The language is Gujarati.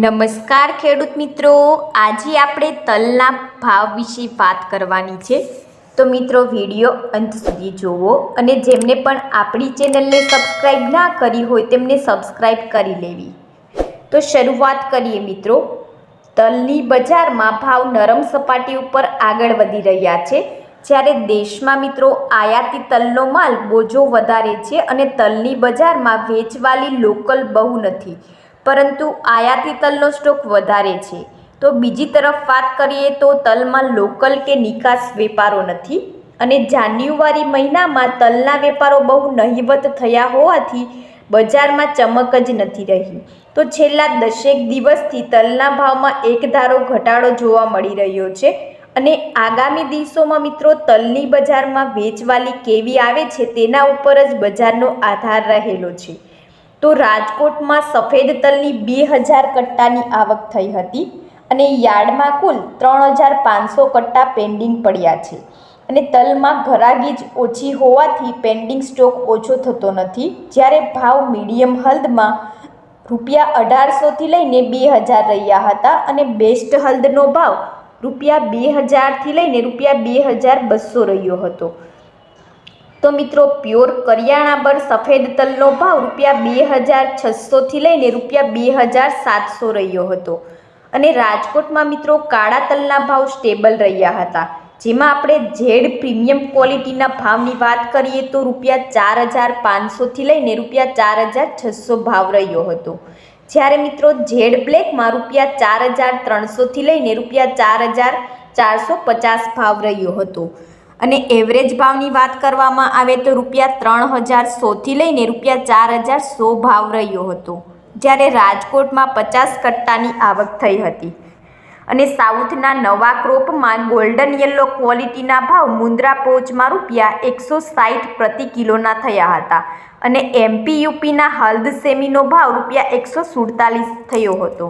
નમસ્કાર ખેડૂત મિત્રો. આજે આપણે તલના ભાવ વિશે વાત કરવાની છે. તો મિત્રો, વીડિયો અંત સુધી જુઓ અને જેમને પણ આપણી ચેનલને સબસ્ક્રાઈબ ના કરી હોય તેમને સબસ્ક્રાઈબ કરી લેવી. તો શરૂઆત કરીએ મિત્રો. તલની બજારમાં ભાવ નરમ સપાટી ઉપર આગળ વધી રહ્યા છે. જ્યારે દેશમાં મિત્રો આયાતી તલનો માલ બોજો વધારે છે અને તલની બજારમાં વેચવાલી લોકલ બહુ નથી. પરંતુ આયાતી તલનો સ્ટોક વધારે છે. તો બીજી તરફ વાત કરીએ તો તલમાં લોકલ કે નિકાસ વેપારો નથી અને જાન્યુઆરી મહિનામાં તલના વેપારો બહુ નહિવત થયા હોવાથી બજારમાં ચમક જ નથી રહી. તો છેલ્લા દસેક દિવસથી તલના ભાવમાં એક ધારો ઘટાડો જોવા મળી રહ્યો છે અને આગામી દિવસોમાં મિત્રો તલની બજારમાં વેચવાલી કેવી આવે છે તેના ઉપર જ બજારનો આધાર રહેલો છે. તો રાજકોટમાં સફેદ તલની બે હજાર કટ્ટાની આવક થઈ હતી અને યાર્ડમાં કુલ ત્રણ હજાર પાંચસો કટ્ટા પેન્ડિંગ પડ્યા છે. અને તલમાં ઘરાગી જ ઓછી હોવાથી પેન્ડિંગ સ્ટોક ઓછો થતો નથી. જ્યારે ભાવ મીડિયમ હલ્દમાં રૂપિયા અઢારસોથી લઈને બે હજાર રહ્યા હતા અને બેસ્ટ હલ્દનો ભાવ રૂપિયા બે હજારથી લઈને રૂપિયા બે હજાર બસો રહ્યો હતો. તો મિત્રો, પ્યોર કરિયાણા પર સફેદ તલનો ભાવ રૂપિયા બે હજાર છસોથી લઈને રૂપિયા બે હજાર સાતસો રહ્યો હતો. અને રાજકોટમાં મિત્રો, કાળા તલના ભાવ સ્ટેબલ રહ્યા હતા. જેમાં આપણે ઝેડ પ્રીમિયમ ક્વોલિટીના ભાવની વાત કરીએ તો રૂપિયા ચાર હજાર પાંચસોથી લઈને રૂપિયા ચાર હજાર છસો ભાવ રહ્યો હતો. જ્યારે મિત્રો, ઝેડ બ્લેકમાં રૂપિયા ચાર હજાર ત્રણસોથી લઈને રૂપિયા ચાર હજાર ચારસો પચાસ ભાવ રહ્યો હતો. અને એવરેજ ભાવની વાત કરવામાં આવે તો રૂપિયા ત્રણ હજાર સોથી લઈને રૂપિયા ચાર હજાર સો ભાવ રહ્યો હતો. જ્યારે રાજકોટમાં પચાસ કટ્ટાની આવક થઈ હતી. અને સાઉથના નવા ક્રોપમાં ગોલ્ડન યલો ક્વોલિટીના ભાવ મુન્દ્રા પોચમાં રૂપિયા એકસો સાઠ પ્રતિ કિલોના થયા હતા. અને એમપી યુપીના હલ્દ સેમીનો ભાવ રૂપિયા એકસો સુડતાલીસ થયો હતો.